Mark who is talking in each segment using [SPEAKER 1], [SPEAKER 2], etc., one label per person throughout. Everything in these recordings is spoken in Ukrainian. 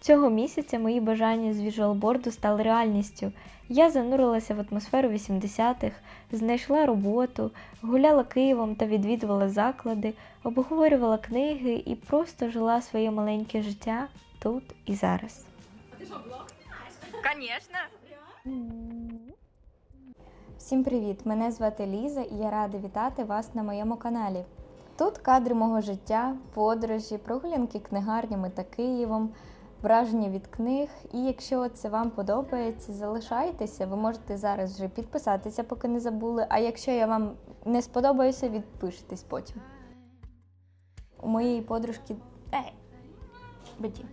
[SPEAKER 1] Цього місяця мої бажання з віжуалборду стали реальністю. Я занурилася в атмосферу 80-х, знайшла роботу, гуляла Києвом та відвідувала заклади, обговорювала книги і просто жила своє маленьке життя тут і зараз.
[SPEAKER 2] Конечно.
[SPEAKER 1] Всім привіт! Мене звати Ліза і я рада вітати вас на моєму каналі. Тут кадри мого життя, подорожі, прогулянки книгарнями та Києвом, враження від книг. І якщо це вам подобається, залишайтеся. Ви можете зараз вже підписатися, поки не забули. А якщо я вам не сподобаюся, відпишитесь потім. У моєї подружки. Ей! Беті.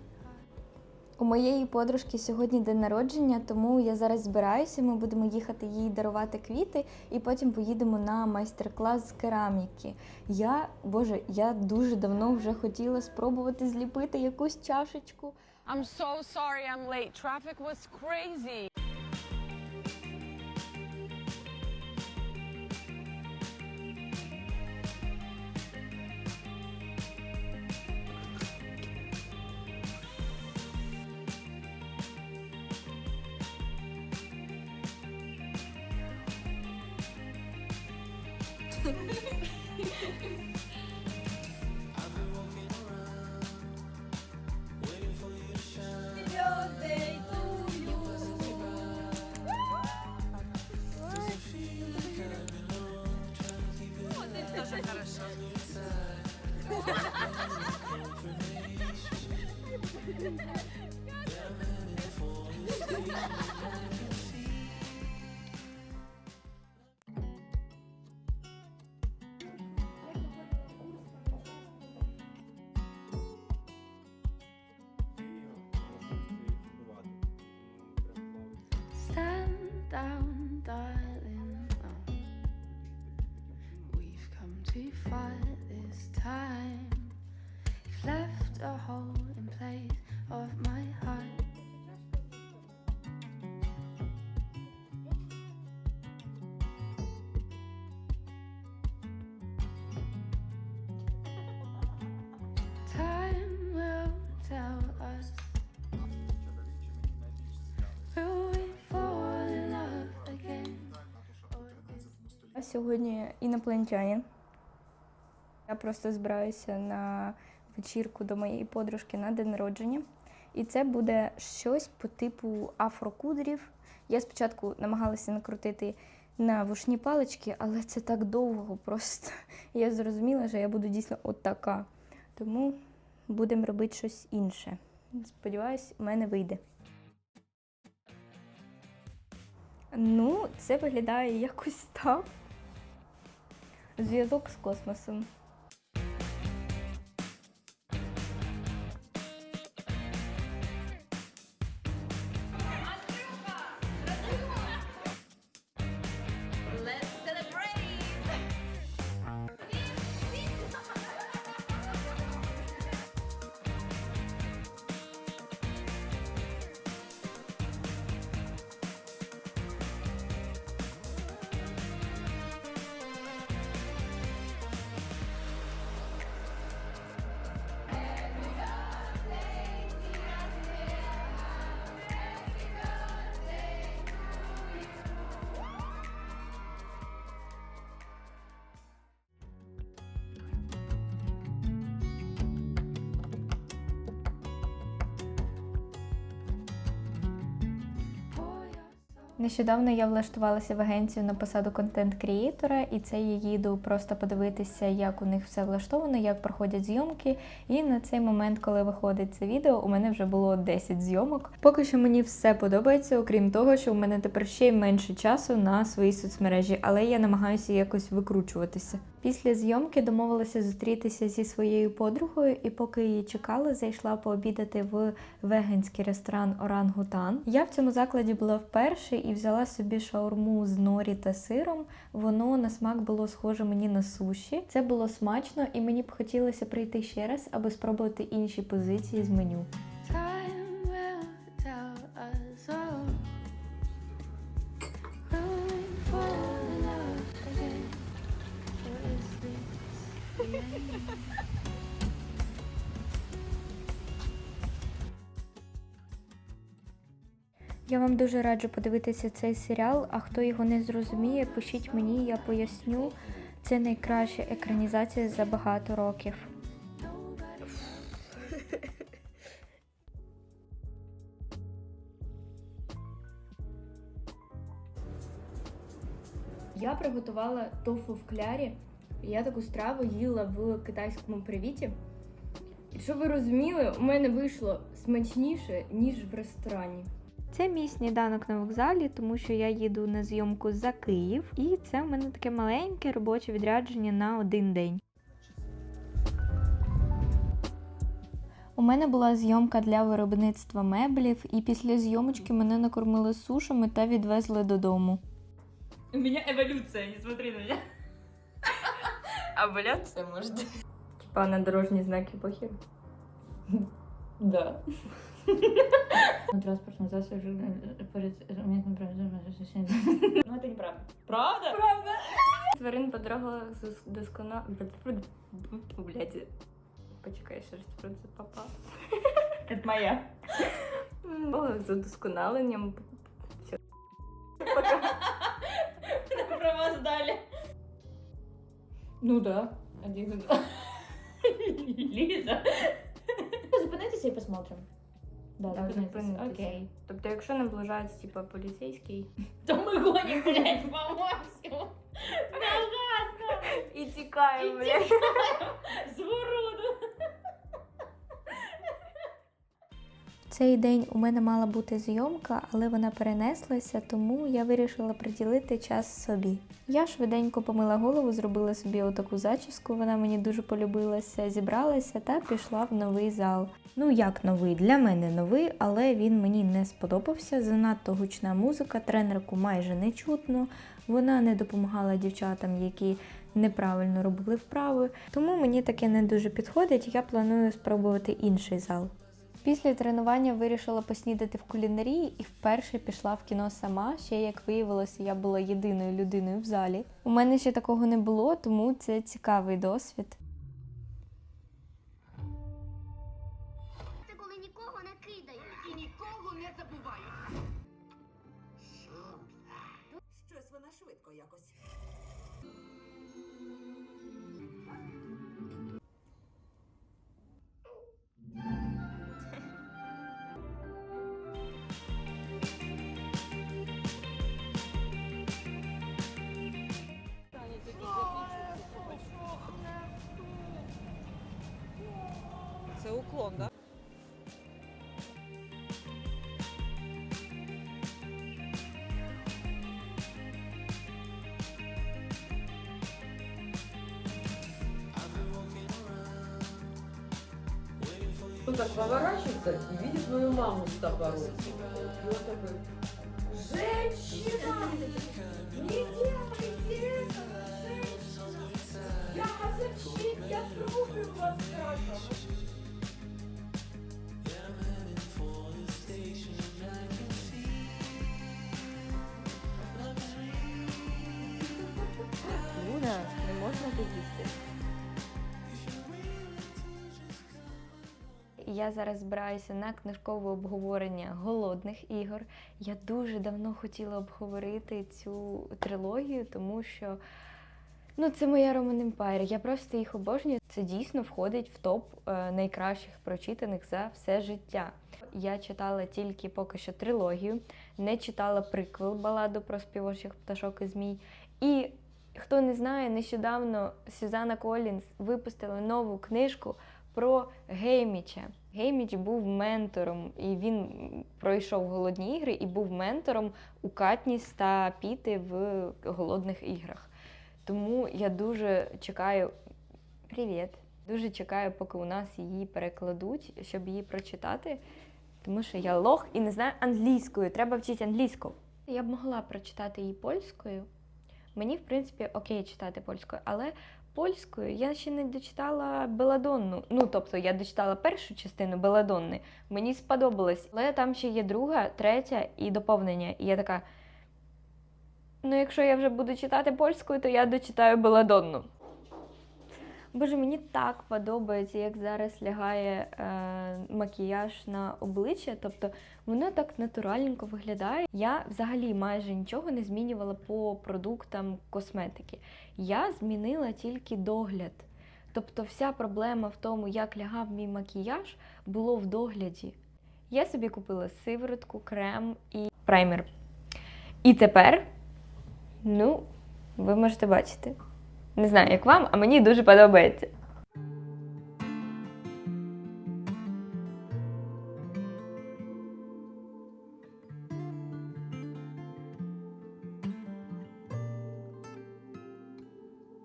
[SPEAKER 1] У моєї подружки сьогодні день народження, тому я зараз збираюся. Ми будемо їхати їй дарувати квіти, і потім поїдемо на майстер-клас з кераміки. Я, боже, я дуже давно вже хотіла спробувати зліпити якусь чашечку.
[SPEAKER 3] I'm so sorry I'm late. Traffic was crazy.
[SPEAKER 4] down, darling. Oh. We've come too far this time. You've left a hole
[SPEAKER 1] сьогодні інопланетянин. Я просто збираюся на вечірку до моєї подружки на день народження. І це буде щось по типу афрокудрів. Я спочатку намагалася накрутити на вушні палички, але це так довго просто. Я зрозуміла, що я буду дійсно отака. Тому будемо робити щось інше. Сподіваюсь, у мене вийде. Ну, це виглядає якось так. Зв'язок з космосом. Нещодавно я влаштувалася в агенцію на посаду контент-крієтора, і це я їду просто подивитися, як у них все влаштовано, як проходять зйомки. І на цей момент, коли виходить це відео, у мене вже було 10 зйомок. Поки що мені все подобається, окрім того, що у мене тепер ще й менше часу на свої соцмережі, але я намагаюся якось викручуватися. Після зйомки домовилася зустрітися зі своєю подругою, і поки її чекала, зайшла пообідати в веганський ресторан Орангутан. Я в цьому закладі була вперше і взяла собі шаурму з норі та сиром. Воно на смак було схоже мені на суші. Це було смачно, і мені б хотілося прийти ще раз, аби спробувати інші позиції з меню. Я вам дуже раджу подивитися цей серіал. А хто його не зрозуміє, пишіть мені, я поясню. Це найкраща екранізація за багато років. Я приготувала тофу в клярі. Я таку страву їла в китайському привіті. І щоб ви розуміли, у мене вийшло смачніше, ніж в ресторані. Це мій сніданок на вокзалі, тому що я їду на зйомку за Київ, і це в мене таке маленьке робоче відрядження на один день. У мене була зйомка для виробництва меблів, і після зйомочки мене накормили сушами та відвезли додому.
[SPEAKER 5] У меня эволюция, не смотри на меня. Овуляция, может?
[SPEAKER 1] Типа на дорожні знаки похід.
[SPEAKER 5] Да. Моментом проведения Ну, это неправда. Правда? Правда.
[SPEAKER 1] Тварин по дорогах досконало. Блядь. Почекай, що ж про це папа.
[SPEAKER 5] Это моя.
[SPEAKER 1] О, з удосконаленням.
[SPEAKER 5] Ну да. Один. Лиза. Зупинитися і посмотрим. Да,
[SPEAKER 1] Так,
[SPEAKER 5] зупинитися.
[SPEAKER 1] зупинитися.
[SPEAKER 5] Окей.
[SPEAKER 1] Тобто, якщо наближається, типа, поліцейський.
[SPEAKER 5] То ми гоним, блядь, по максимуму.
[SPEAKER 1] І тікаємо, блядь.
[SPEAKER 5] Звороду.
[SPEAKER 1] Цей день у мене мала бути зйомка, але вона перенеслася, тому я вирішила приділити час собі. Я швиденько помила голову, зробила собі отаку зачіску, вона мені дуже полюбилася, зібралася та пішла в новий зал. Ну як новий? Для мене новий, але він мені не сподобався. Занадто гучна музика, тренерку майже не чутно. Вона не допомагала дівчатам, які неправильно робили вправи. Тому мені таке не дуже підходить. Я планую спробувати інший зал. Після тренування вирішила поснідати в кулінарії і вперше пішла в кіно сама. Ще як виявилося, я була єдиною людиною в залі. У мене ще такого не було, тому це цікавий досвід.
[SPEAKER 6] Он так поворачивается и видит мою маму с топором. И он такой, женщина! Не делайте этого, женщина! Я означит, я трогаю вас
[SPEAKER 1] Я зараз збираюся на книжкове обговорення голодних ігор. Я дуже давно хотіла обговорити цю трилогію, тому що ну, це моя Roman Empire. Я просто їх обожнюю. Це дійсно входить в топ е, найкращих прочитаних за все життя. Я читала тільки поки що трилогію, не читала приквел баладу про співочих пташок і змій. І хто не знає, нещодавно Сюзанна Колінс випустила нову книжку про Гейміча. Гейміч був ментором, і він пройшов голодні ігри і був ментором у Катніс та Піти в голодних іграх. Тому я дуже чекаю. Привіт! Дуже чекаю, поки у нас її перекладуть, щоб її прочитати. Тому що я лох і не знаю англійською. Треба вчити англійську. Я б могла прочитати її польською. Мені, в принципі, окей читати польською, але польською я ще не дочитала Беладонну. Ну, тобто я дочитала першу частину Беладонни, мені сподобалось. Але там ще є друга, третя і доповнення. І я така. Ну, якщо я вже буду читати польською, то я дочитаю Беладонну. Боже, мені так подобається, як зараз лягає е, макіяж на обличчя. Тобто воно так натуральненько виглядає. Я взагалі майже нічого не змінювала по продуктам косметики. Я змінила тільки догляд. Тобто, вся проблема в тому, як лягав мій макіяж, було в догляді. Я собі купила сиворотку, крем і праймер. І тепер, ну, ви можете бачити. Не знаю, як вам, а мені дуже подобається.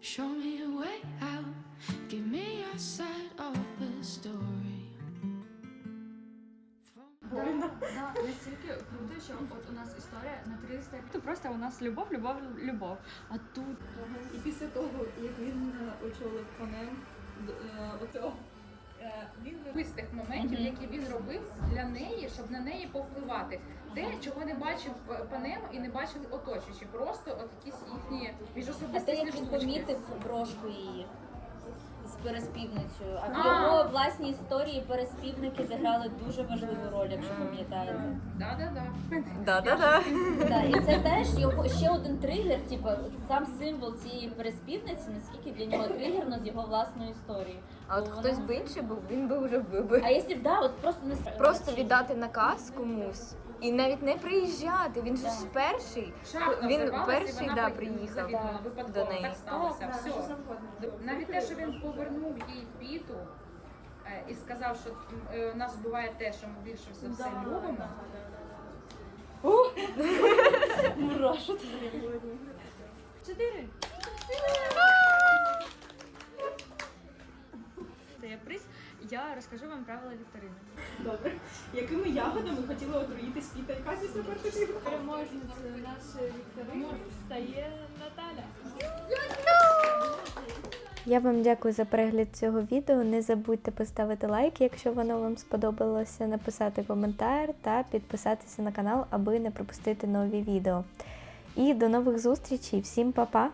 [SPEAKER 4] Show me a way out. Give me your side
[SPEAKER 5] що от у нас історія на 300 Тут просто у нас любов, любов, любов. А тут
[SPEAKER 7] І після того, як він е, очолив панем, д- е, оцього, е, він
[SPEAKER 8] особистих моментів, які він робив для неї, щоб на неї повпливати. Те, чого не бачив панем і не бачили оточуючі, просто от якісь їхні
[SPEAKER 9] А те, як він помітив брошку її переспівницею, а в його власній історії переспівники зіграли дуже важливу роль, якщо пам'ятаєте.
[SPEAKER 8] Да-да-да.
[SPEAKER 1] Да-да-да.
[SPEAKER 9] І це теж його ще один тригер, типу, сам символ цієї переспівниці, наскільки для нього тригерно з його власної історії.
[SPEAKER 1] А от
[SPEAKER 9] Бо
[SPEAKER 1] хтось
[SPEAKER 9] вона-
[SPEAKER 1] би інший був, він би вже вбив.
[SPEAKER 9] А якщо б да, от просто не
[SPEAKER 1] Просто віддати наказ комусь і навіть не приїжджати. Він же ж
[SPEAKER 9] Да.
[SPEAKER 1] перший.
[SPEAKER 8] Шахта
[SPEAKER 1] Він перший, да, приїхав до неї.
[SPEAKER 8] Так
[SPEAKER 5] що
[SPEAKER 8] він повернув їй піту е, і сказав, що е, нас вбиває те, що ми більше за все любимо.
[SPEAKER 5] чотири. Це є приз. Я розкажу вам правила вікторини.
[SPEAKER 7] добре. Якими ягодами хотіли отруїтись Піта на перших?
[SPEAKER 5] Переможницею нашої вікторини стає Наталя.
[SPEAKER 1] Я вам дякую за перегляд цього відео. Не забудьте поставити лайк, якщо воно вам сподобалося, написати коментар та підписатися на канал, аби не пропустити нові відео. І до нових зустрічей. Всім па-па!